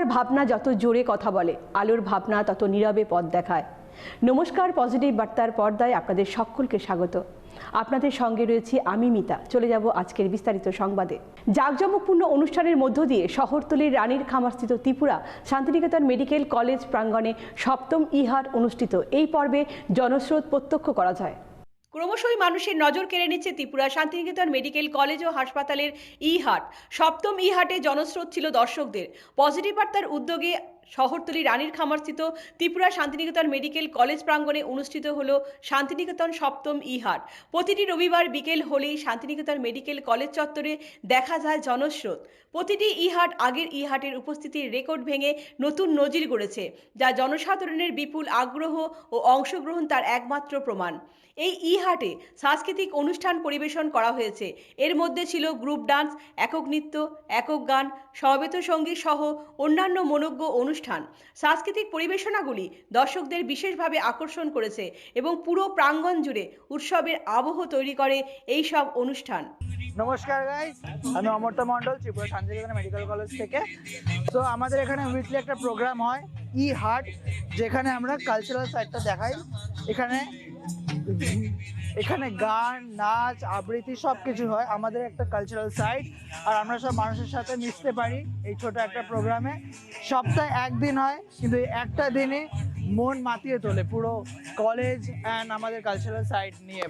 অন্ধকার ভাবনা যত জোরে কথা বলে, আলোর ভাবনা তত নীরবে পথ দেখায়। নমস্কার পজিটিভ বার্তার পর্দায় আপনাদের সকলকে স্বাগত। আপনাদের সঙ্গে রয়েছি আমি মিতা। চলে যাব আজকের বিস্তারিত সংবাদে। জাঁকজমকপূর্ণ অনুষ্ঠানের মধ্য দিয়ে শহরতলির রানীর খামারস্থিত ত্রিপুরা শান্তিনিকেতন মেডিকেল কলেজ প্রাঙ্গণে সপ্তম ইহার অনুষ্ঠিত। এই পর্বে জনস্রোত প্রত্যক্ষ করা যায়। ক্রমশই মানুষের নজর কেড়ে নিচ্ছে ত্রিপুরা শান্তিনিকেতন মেডিকেল কলেজ ও হাসপাতালের ই হাট। সপ্তম ই হাটে জনস্রোত ছিল দর্শকদের। পজিটিভ বার্তার উদ্যোগে শহরতলি রানীর খামারস্থিত ত্রিপুরা শান্তিনিকেতন মেডিকেল কলেজ প্রাঙ্গণে অনুষ্ঠিত হল শান্তিনিকেতন সপ্তম ই হাট প্রতিটি রবিবার বিকেল হলেই শান্তিনিকেতন মেডিকেল কলেজ চত্বরে দেখা যায় জনস্রোত। প্রতিটি ইহাট আগের ইহাটের উপস্থিতির রেকর্ড ভেঙে নতুন নজির গড়েছে, যা জনসাধারণের বিপুল আগ্রহ ও অংশগ্রহণ তার একমাত্র প্রমাণ। এই ই হাটে সাংস্কৃতিক অনুষ্ঠান পরিবেশন করা হয়েছে। এর মধ্যে ছিল গ্রুপ ডান্স, একক নৃত্য, একক গান, সমবেত সংগীত সহ অন্যান্য মনোজ্ঞ অনুষ্ঠান সাংস্কৃতিক পরিবেশনাগুলি দর্শকদের বিশেষভাবে আকর্ষণ করেছে এবং পুরো প্রাঙ্গণ জুড়ে উৎসবের আবহ তৈরি করে এই সব অনুষ্ঠান। নমস্কার গাইস আমি অমর্ত মন্ডল ত্রিপুরা শান্তিনিকেতন মেডিকেল কলেজ থেকে। তো আমাদের এখানে উইকলি একটা প্রোগ্রাম হয় ই হার্ট যেখানে আমরা কালচারাল সাইডটা দেখাই। এখানে এখানে গান, নাচ, আবৃত্তি সব কিছু হয় আমাদের একটা কালচারাল সাইট আর আমরা সব মানুষের সাথে মিশতে পারি এই ছোট একটা প্রোগ্রামে সপ্তাহে একদিন হয়, কিন্তু একটা দিনে মন মাতিয়ে তোলে পুরো কলেজ অ্যান্ড আমাদের কালচারাল সাইট নিয়ে।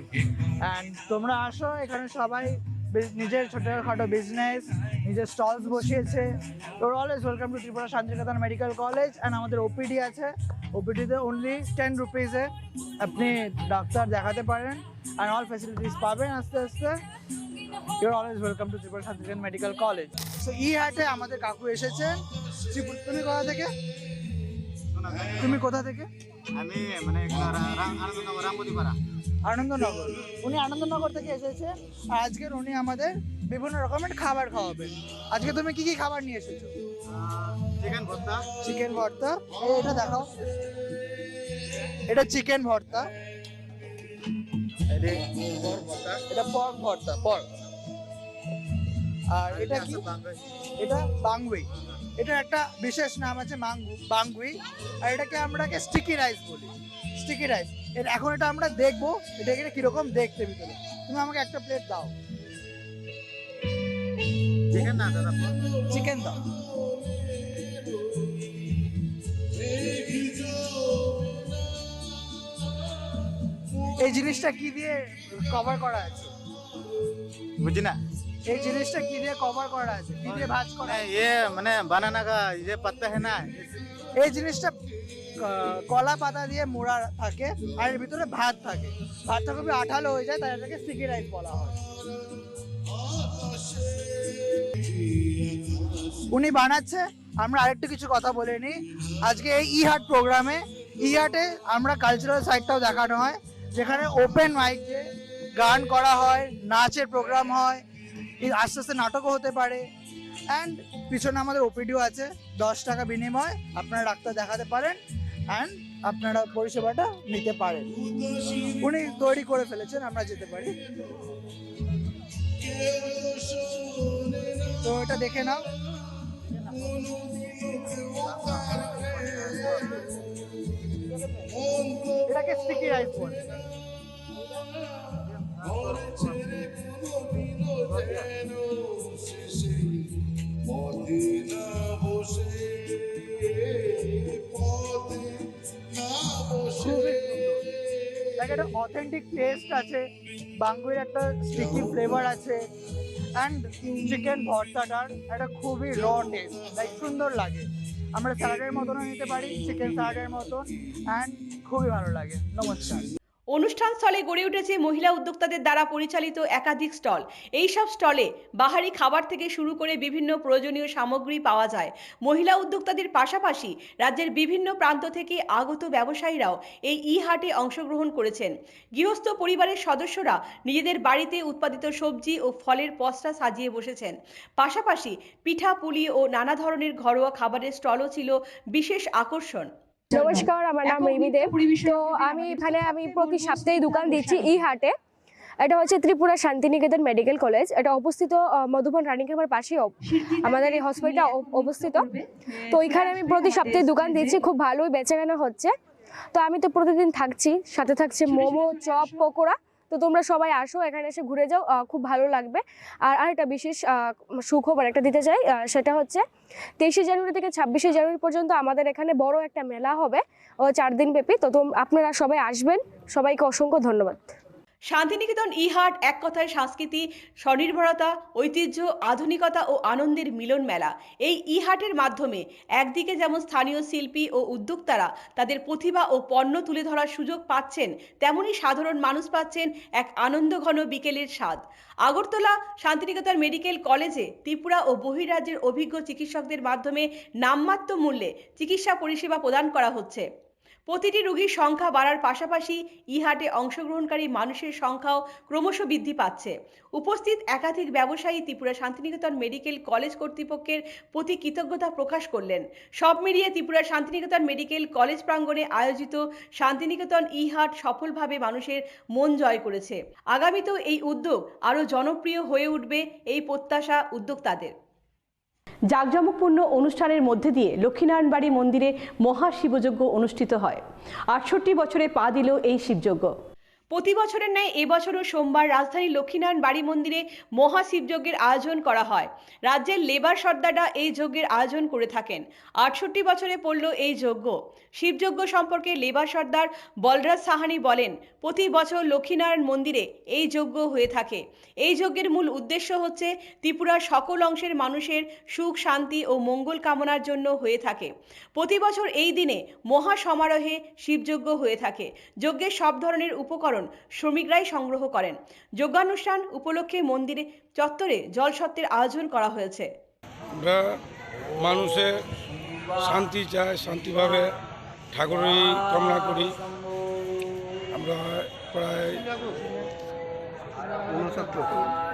অ্যান্ড তোমরা আসো, এখানে সবাই নিজের ছোটোখাটো বিজনেস নিজের স্টলস বসিয়েছে। তোর always welcome to Tripura Santiniketan medical college and আমাদের ওপিডি আছে। ওপিডিতে অনলি টেন রুপিজে আপনি ডাক্তার দেখাতে পারেন অ্যান্ড অল ফেসিলিটিস পাবেন আস্তে আস্তে। Your always welcome to Tripura Santiniketan medical college so ই হাটে আমাদের কাকু এসেছেন ত্রিপুরা তুমি কোথা থেকে? তুমি কোথা থেকে? আমি মানে এখানে রা- রা- আনন্দনগর। উনি আনন্দনগর থেকে এসেছে। আর আজকের উনি আমাদের বিভিন্ন রকমের খাবার খাওয়াবেন আজকে তুমি কি কি খাবার নিয়ে এসেছ? চিকেন ভর্তা। চিকেন ভর্তা। এটা দেখাও। এটা চিকেন ভর্তা। ভর্তা। এটা পর্ক ভর্তা পর্ক আর এটা কি? এটা বাংগুই। এটা একটা বিশেষ নাম আছে মাঙ্গু বাঙ্গুই। আর এটাকে আমরাকে স্টিকি রাইস বলি। স্টিকি রাইস এর এখন এটা আমরা দেখব এটা এটা কীরকম দেখতে ভিতরে। তুমি আমাকে একটা প্লেট দাও। চিকেন না দাদা? চিকেন দাও। এই জিনিসটা কি দিয়ে কভার করা আছে? বুঝি না এই জিনিসটা কি দিয়ে কভার করা আছে কি দিয়ে ভাঁজ করা মানে আছে? ये মানে বানানা का ये पत्ता है ना এই জিনিসটা ক- কলা পাতা দিয়ে মোড়া থাকে আর এর ভিতরে ভাত থাকে ভাতটা খুবই আঠালো হয়ে যায় তাই এটাকে স্টিকি রাইস বলা হয় উনি বানাচ্ছে আমরা আরেকটু কিছু কথা বলে নিই আজকে এই ই হাট প্রোগ্রামে ই হাটে আমরা কালচারাল সাইডটাও দেখানো হয় যেখানে ওপেন মাইক যে গান করা হয় নাচের প্রোগ্রাম হয় এই আস্তে আস্তে নাটকও হতে পারে। অ্যান্ড পিছনে আমাদের ওপিডিও আছে। দশ টাকা বিনিময় আপনারা ডাক্তার দেখাতে পারেন অ্যান্ড আপনারা পরিষেবাটা নিতে পারেন। উনি তৈরি করে ফেলেছেন, আমরা যেতে পারি। তো এটা দেখে নাও। এটাকে স্টিকি বলে একটা অথেন্টিক টেস্ট আছে একটা স্টিকি ফ্লেভার আছে অ্যান্ড চিকেন একটা খুবই র টেস্ট সুন্দর লাগে। আমরা স্যালাডের মতনও নিতে পারি চিকেন স্যালাডের মতন অ্যান্ড খুবই ভালো লাগে। নমস্কার। অনুষ্ঠান স্থলে গড়ে উঠেছে মহিলা উদ্যোক্তাদের দ্বারা পরিচালিত একাধিক স্টল। এই সব স্টলে বাহারি খাবার থেকে শুরু করে বিভিন্ন প্রয়োজনীয় সামগ্রী পাওয়া যায়। মহিলা উদ্যোক্তাদের পাশাপাশি রাজ্যের বিভিন্ন প্রান্ত থেকে আগত ব্যবসায়ীরাও এই ই হাটে অংশগ্রহণ করেছেন। গৃহস্থ পরিবারের সদস্যরা নিজেদের বাড়িতে উৎপাদিত সবজি ও ফলের পসরা সাজিয়ে বসেছেন। পাশাপাশি পিঠা, পুলি ও নানা ধরনের ঘরোয়া খাবারের স্টলও ছিল বিশেষ আকর্ষণ। নমস্কার আমার নাম রিমি দেব তো আমি এখানে আমি প্রতি সপ্তাহে দোকান দিচ্ছি ই হাটে এটা হচ্ছে ত্রিপুরা শান্তিনিকেতন মেডিকেল কলেজ। এটা অবস্থিত মধুবন রানী ক্যাম্পের পাশেই আমাদের এই হসপিটাল অবস্থিত। তো এখানে আমি প্রতি সপ্তাহে দোকান দিচ্ছি খুব ভালোই বেচাকেনা হচ্ছে। তো আমি তো প্রতিদিন থাকছি সাথে থাকছে মোমো চপ পকোড়া। তো তোমরা সবাই আসো, এখানে এসে ঘুরে যাও খুব ভালো লাগবে। আর আরেকটা বিশেষ সুখবর একটা দিতে চাই সেটা হচ্ছে তেইশে জানুয়ারি থেকে ছাব্বিশে জানুয়ারি পর্যন্ত আমাদের এখানে বড় একটা মেলা হবে চার দিন ব্যাপী। তো আপনারা সবাই আসবেন, সবাইকে অসংখ্য ধন্যবাদ। শান্তিনিকেতন, ইহাট, এক কথায় সংস্কৃতি, স্বনির্ভরতা, ঐতিহ্য, আধুনিকতা ও আনন্দের মিলন মেলা। এই ইহাটের মাধ্যমে একদিকে যেমন স্থানীয় শিল্পী ও উদ্যোক্তারা তাদের প্রতিভা ও পণ্য তুলে ধরার সুযোগ পাচ্ছেন, তেমনি সাধারণ মানুষ পাচ্ছেন এক আনন্দঘন বিকেলের স্বাদ। আগরতলা শান্তিনিকেতন মেডিকেল কলেজে ত্রিপুরা ও বহিরাজ্যের অভিজ্ঞ চিকিৎসকদের মাধ্যমে নামমাত্র মূল্যে চিকিৎসা পরিষেবা প্রদান করা হচ্ছে। প্রতিটি রোগীর সংখ্যা বাড়ার পাশাপাশি ইহাটে অংশগ্রহণকারী মানুষের সংখ্যাও ক্রমশ বৃদ্ধি পাচ্ছে। উপস্থিত একাধিক ব্যবসায়ী ত্রিপুরা শান্তিনিকেতন মেডিকেল কলেজ কর্তৃপক্ষের প্রতি কৃতজ্ঞতা প্রকাশ করলেন। সব মিলিয়ে ত্রিপুরা শান্তিনিকেতন মেডিকেল কলেজ প্রাঙ্গণে আয়োজিত শান্তিনিকেতন ইহাট সফলভাবে মানুষের মন জয় করেছে। আগামীতেও এই উদ্যোগ আরও জনপ্রিয় হয়ে উঠবে এই প্রত্যাশা উদ্যোক্তাদের। জাঁকজমকপূর্ণ অনুষ্ঠানের মধ্যে দিয়ে লক্ষ্মীনারায়ণবাড়ি মন্দিরে মহা শিবযজ্ঞ অনুষ্ঠিত হয়। আটষট্টি বছরে পা দিল এই শিবযজ্ঞ। প্রতি বছরের ন্যায় এবছরও সোমবার রাজধানীর লক্ষ্মীনারায়ণ বাড়ি মন্দিরে মহা শিবযজ্ঞের আয়োজন করা হয়। রাজ্যের লেবার সর্দাররা এই যজ্ঞের আয়োজন করে থাকেন। আটষট্টি বছরে পড়ল এই যজ্ঞ। শিবযজ্ঞ সম্পর্কে লেবার সর্দার বলরাজ সাহানি বলেন, প্রতি বছর লক্ষ্মীনারায়ণ মন্দিরে এই যজ্ঞ হয়ে থাকে। এই যজ্ঞের মূল উদ্দেশ্য হচ্ছে ত্রিপুরার সকল অংশের মানুষের সুখ, শান্তি ও মঙ্গল কামনার জন্য হয়ে থাকে। প্রতি বছর এই দিনে মহা সমারোহে শিবযজ্ঞ হয়ে থাকে। যজ্ঞের সব ধরনের উপকরণ শ্রমিকরাই সংগ্রহ করেন। যজ্ঞানুষ্ঠান উপলক্ষে মন্দিরে চত্বরে জলসত্ত্বের আয়োজন করা হয়েছে। আমরা মানুষে শান্তি চাই শান্তিভাবে ঠাকুরই কামনা করি। আমরা প্রায় উনসত্তর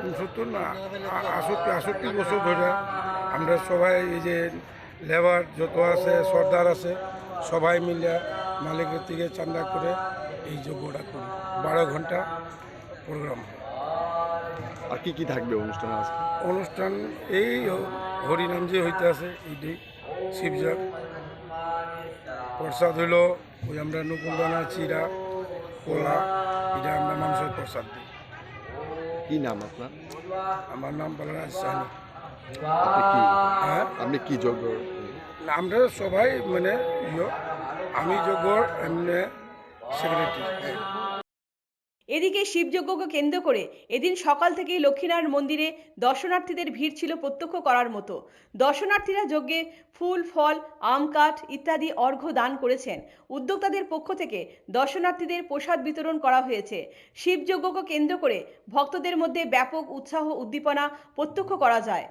উনসত্তর না আষট্টি আষট্টি বছর ধরে আমরা সবাই এই যে লেবার যত আছে সর্দার আছে সবাই মিলে মালিকের থেকে চান্দা করে এই যজ্ঞটা করি। বারো ঘণ্টা প্রোগ্রাম আর কি কি থাকবে অনুষ্ঠানে আজকে? অনুষ্ঠান এই হরিনাম যে হইতে আছে এইটাই শিবজার প্রসাদ হইল ওই আমরা নকুলদানা চিরা কলা এটা আমরা মানুষের প্রসাদ দিই। কি নাম আপনার? আমার নাম বলরাজ সাহানি। আপনি কি? হ্যাঁ? আপনি কি যোগ্য? আমরা সবাই মানে আমি যোগ্যর এমনি সেক্রেটারি। এদিকে শিবযজ্ঞকে কেন্দ্র করে এদিন সকাল থেকেই লক্ষ্মীনারায়ণ মন্দিরে দর্শনার্থীদের ভিড় ছিল প্রত্যক্ষ করার মতো। দর্শনার্থীরা যজ্ঞে ফুল, ফল, আম, কাঠ ইত্যাদি অর্ঘ্য দান করেছেন। উদ্যোক্তাদের পক্ষ থেকে দর্শনার্থীদের প্রসাদ বিতরণ করা হয়েছে। শিবযজ্ঞকে কেন্দ্র করে ভক্তদের মধ্যে ব্যাপক উৎসাহ উদ্দীপনা প্রত্যক্ষ করা যায়।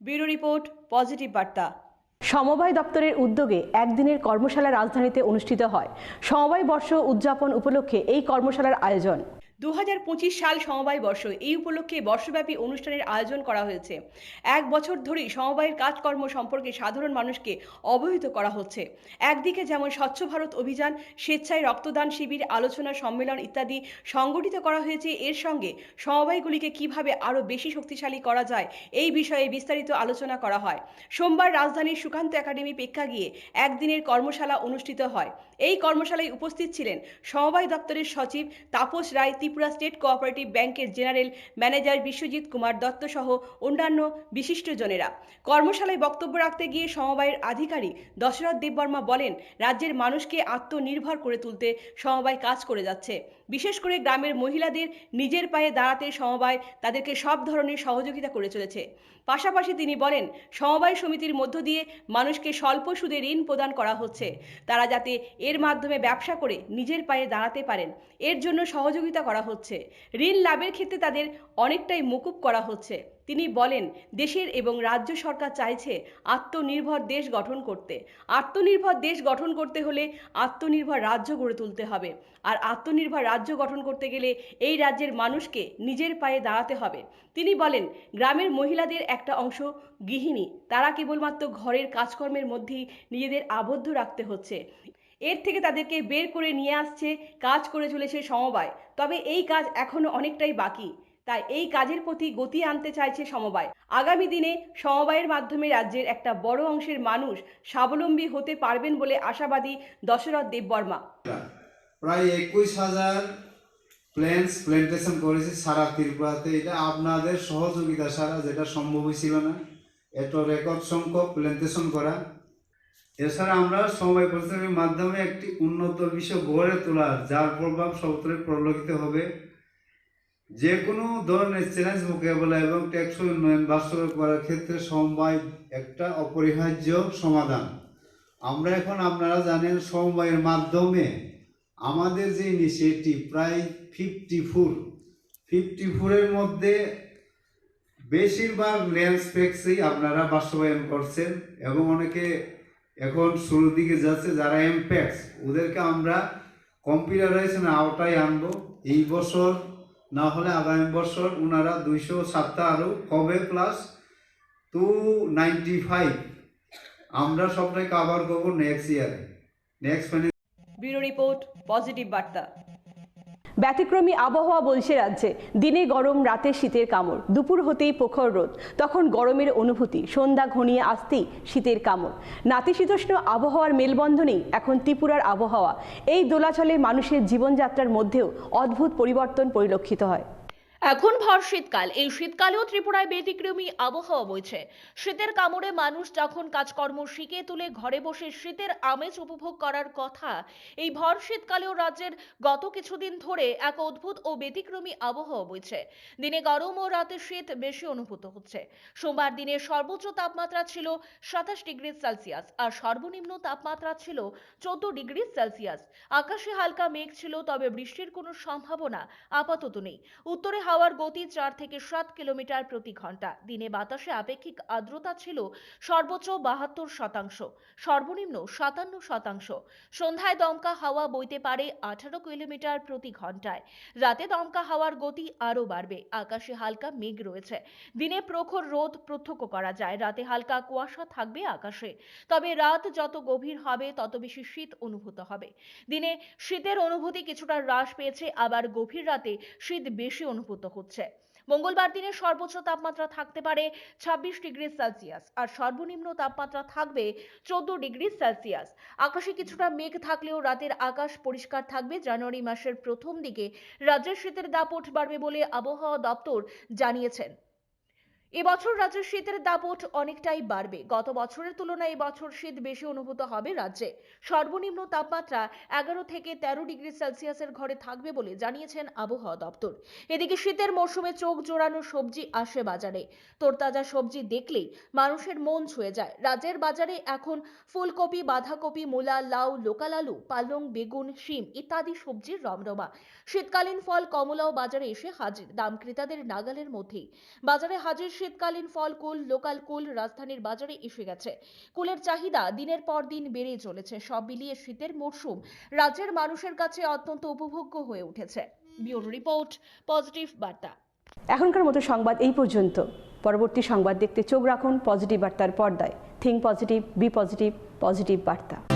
ব্যুরো রিপোর্ট, পজিটিভ বার্তা। সমবায় দপ্তরের উদ্যোগে একদিনের কর্মশালা রাজধানীতে অনুষ্ঠিত হয়। সমবায় বর্ষ উদযাপন উপলক্ষে এই কর্মশালার আয়োজন। দু হাজার পঁচিশ সাল সমবায় বর্ষ, এই উপলক্ষে বর্ষব্যাপী অনুষ্ঠানের আয়োজন করা হয়েছে। এক বছর ধরেই সমবায়ের কাজকর্ম সম্পর্কে সাধারণ মানুষকে অবহিত করা হচ্ছে। একদিকে যেমন স্বচ্ছ ভারত অভিযান, স্বেচ্ছায় রক্তদান শিবির, আলোচনা সম্মেলন ইত্যাদি সংগঠিত করা হয়েছে, এর সঙ্গে সমবায়গুলিকে কীভাবে আরও বেশি শক্তিশালী করা যায়, এই বিষয়ে বিস্তারিত আলোচনা করা হয়। সোমবার রাজধানীর সুকান্ত একাডেমি প্রেক্ষাগৃহে একদিনের কর্মশালা অনুষ্ঠিত হয়। এই কর্মশালায় উপস্থিত ছিলেন সমবায় দপ্তরের সচিব তাপস রায়, ত্রিপুরা স্টেট কোঅপারেটিভ ব্যাংকের জেনারেল ম্যানেজার বিশ্বজিৎ কুমার দত্ত সহ অন্যান্য বিশিষ্টজনেরা কর্মশালায় বক্তব্য রাখতে গিয়ে সমবায়ের আধিকারিক দশরথ দেববর্মা বলেন, রাজ্যের মানুষকে আত্মনির্ভর করে তুলতে সমবায় কাজ করে যাচ্ছে। বিশেষ করে গ্রামের মহিলাদের নিজের পায়ে দাঁড়াতে সমবায় তাদেরকে সব ধরনের সহযোগিতা করে চলেছে। পাশাপাশি তিনি বলেন, সমবায় সমিতির মধ্য দিয়ে মানুষকে স্বল্প সুদে ঋণ প্রদান করা হচ্ছে। তারা যাতে এর মাধ্যমে ব্যবসা করে নিজের পায়ে দাঁড়াতে পারেন, এর জন্য সহযোগিতা করা হচ্ছে। ঋণ লাভের ক্ষেত্রে তাদের অনেকটাই মুকুব করা হচ্ছে। তিনি বলেন, দেশের এবং রাজ্য সরকার চাইছে আত্মনির্ভর দেশ গঠন করতে। আত্মনির্ভর দেশ গঠন করতে হলে আত্মনির্ভর রাজ্য গড়ে তুলতে হবে। আর আত্মনির্ভর রাজ্য গঠন করতে গেলে এই রাজ্যের মানুষকে নিজের পায়ে দাঁড়াতে হবে। তিনি বলেন, গ্রামের মহিলাদের একটা অংশ গৃহিণী। তারা কেবলমাত্র ঘরের কাজকর্মের মধ্যেই নিজেদের আবদ্ধ রাখতে হচ্ছে। এর থেকে তাদেরকে বের করে নিয়ে আসছে কাজ করে চলেছে সমবায়। তবে এই কাজ এখনও অনেকটাই বাকি। তাই এই কাজের প্রতি গতি আনতে চাইছে সমবায়। আগামী দিনে সমবায়ের মাধ্যমে রাজ্যের একটা বড় অংশের মানুষ স্বাবলম্বী হতে পারবেন বলে আশাবাদী দশরথ দেববর্মা। প্রায় একুশ হাজার প্ল্যান্স প্ল্যান্টেশন করেছে সারা ত্রিপুরাতে। এটা আপনাদের সহযোগিতা ছাড়া যেটা সম্ভবই ছিল না। এত রেকর্ড সংখ্যক প্ল্যান্টেশন করা। এছাড়া আমরা সময় প্রতিযোগের মাধ্যমে একটি উন্নত বিশ্ব গড়ে তোলার যার প্রভাব সর্বত্রই পরিলক্ষিত হবে। যে কোনো ধরনের চ্যালেঞ্জ মোকাবেলা এবং টেকসই উন্নয়ন বাস্তবায়ন করার ক্ষেত্রে সমবায় একটা অপরিহার্য সমাধান। আমরা এখন আপনারা জানেন সমবায়ের মাধ্যমে আমাদের যে ইনিশিয়েটিভ প্রায় ফিফটি ফোর ফিফটি ফোরের মধ্যে বেশিরভাগ ল্যান্ডস্পেক্সই আপনারা বাস্তবায়ন করছেন এবং অনেকে এখন শুরুর দিকে যাচ্ছে যারা এমপ্যাক্স ওদেরকে আমরা কম্পিউটারাইজেশন আওতায় আনব। এই বছর না হলে আগামী বছর ওনারা দুইশো সাতটা আরও কবে প্লাস টু নাইনটি ফাইভ আমরা সবটাই কাভার করব নেক্সট ইয়ারে next bureau report positive Barta. ব্যতিক্রমী আবহাওয়া বলছে রাজ্যে। দিনে গরম, রাতে শীতের কামড়। দুপুর হতেই প্রখর রোদ। তখন গরমের অনুভূতি। সন্ধ্যা ঘনিয়ে আসতেই শীতের কামড়। নাতিশীতোষ্ণ আবহাওয়ার মেলবন্ধনেই এখন ত্রিপুরার আবহাওয়া। এই দোলাচলে মানুষের জীবনযাত্রার মধ্যেও অদ্ভুত পরিবর্তন পরিলক্ষিত হয়। এখন ভর শীতকাল। এই শীতকালেও ত্রিপুরায় ব্যতিক্রমী আবহাওয়া বইছে। শীতের কামড়ে মানুষ যখন কাজকর্ম শিখে তুলে ঘরে বসে শীতের আমেজ উপভোগ করার কথা, এই ভর শীতকালেও রাজ্যের গত কিছুদিন ধরে এক অদ্ভুত ও ব্যতিক্রমী আবহাওয়া বইছে। দিনে গরম ও রাতে শীত বেশি অনুভূত হচ্ছে। সোমবার দিনে সর্বোচ্চ তাপমাত্রা ছিল সাতাশ ডিগ্রি সেলসিয়াস আর সর্বনিম্ন তাপমাত্রা ছিল চোদ্দ ডিগ্রি সেলসিয়াস। আকাশে হালকা মেঘ ছিল, তবে বৃষ্টির কোনো সম্ভাবনা আপাতত নেই। উত্তরে হাওয়ার গতি চার থেকে সাত কিলোমিটার প্রতি ঘণ্টা। দিনে বাতাসে আপেক্ষিক আর্দ্রতা ছিল সর্বোচ্চ বাহাত্তর শতাংশ, সর্বনিম্ন সাতান্ন শতাংশ। সন্ধ্যায় দমকা হাওয়া বইতে পারে আঠারো কিলোমিটার প্রতি ঘন্টায়। রাতে দমকা হাওয়ার গতি আরও বাড়বে, আকাশে হালকা মেঘ রয়েছে। দিনে প্রখর রোদ প্রত্যক্ষ করা যায়, রাতে হালকা কুয়াশা থাকবে আকাশে। তবে রাত যত গভীর হবে, তত বেশি শীত অনুভূত হবে। দিনে শীতের অনুভূতি কিছুটা হ্রাস পেয়েছে, আবার গভীর রাতে শীত বেশি অনুভূত হচ্ছে। মঙ্গলবার দিনে সর্বোচ্চ তাপমাত্রা থাকতে পারে ছাব্বিশ ডিগ্রি সেলসিয়াস আর সর্বনিম্ন তাপমাত্রা থাকবে চোদ্দ ডিগ্রি সেলসিয়াস। আকাশে কিছুটা মেঘ থাকলেও রাতের আকাশ পরিষ্কার থাকবে। জানুয়ারি মাসের প্রথম দিকে রাজ্যের শীতের দাপট বাড়বে বলে আবহাওয়া দপ্তর জানিয়েছেন। এবছর রাজ্যের শীতের দাপট অনেকটাই বাড়বে। গত বছরের তুলনায় এবছর শীত বেশি অনুভূত হবে রাজ্যে। সর্বনিম্ন তাপমাত্রা এগারো থেকে তেরো ডিগ্রি সেলসিয়াসের ঘরে থাকবে বলে জানিয়েছেন আবহাওয়া দপ্তর। এদিকে শীতের মরশুমে চোখ জোড়ানো সবজি আসে বাজারে। তোরতাজা সবজি দেখলেই মানুষের মন ছুঁয়ে যায়। রাজ্যের বাজারে এখন ফুলকপি, বাঁধাকপি, মূলা, লাউ, লোকাল আলু, পালং, বেগুন, শিম ইত্যাদি সবজির রমরমা। শীতকালীন ফল, কমলাও বাজারে এসে হাজির। দাম ক্রেতাদের নাগালের মধ্যেই। বাজারে হাজির শীতকালীন ফল কুল, লোকাল কুল রাজধানীর বাজারে এসে গেছে। কুলের চাহিদা দিনের পর দিন বেড়েই চলেছে, সব মিলিয়ে শীতের মরশুম রাজ্যের মানুষের কাছে অত্যন্ত উপভোগ্য হয়ে উঠেছে। বিউরো রিপোর্ট, পজিটিভ বার্তা। এখনকার মতো সংবাদ এই পর্যন্ত। পরবর্তী সংবাদ দেখতে চোখ রাখুন পজিটিভ বার্তার পর্দায়। Think positive, be positive positive বার্তা।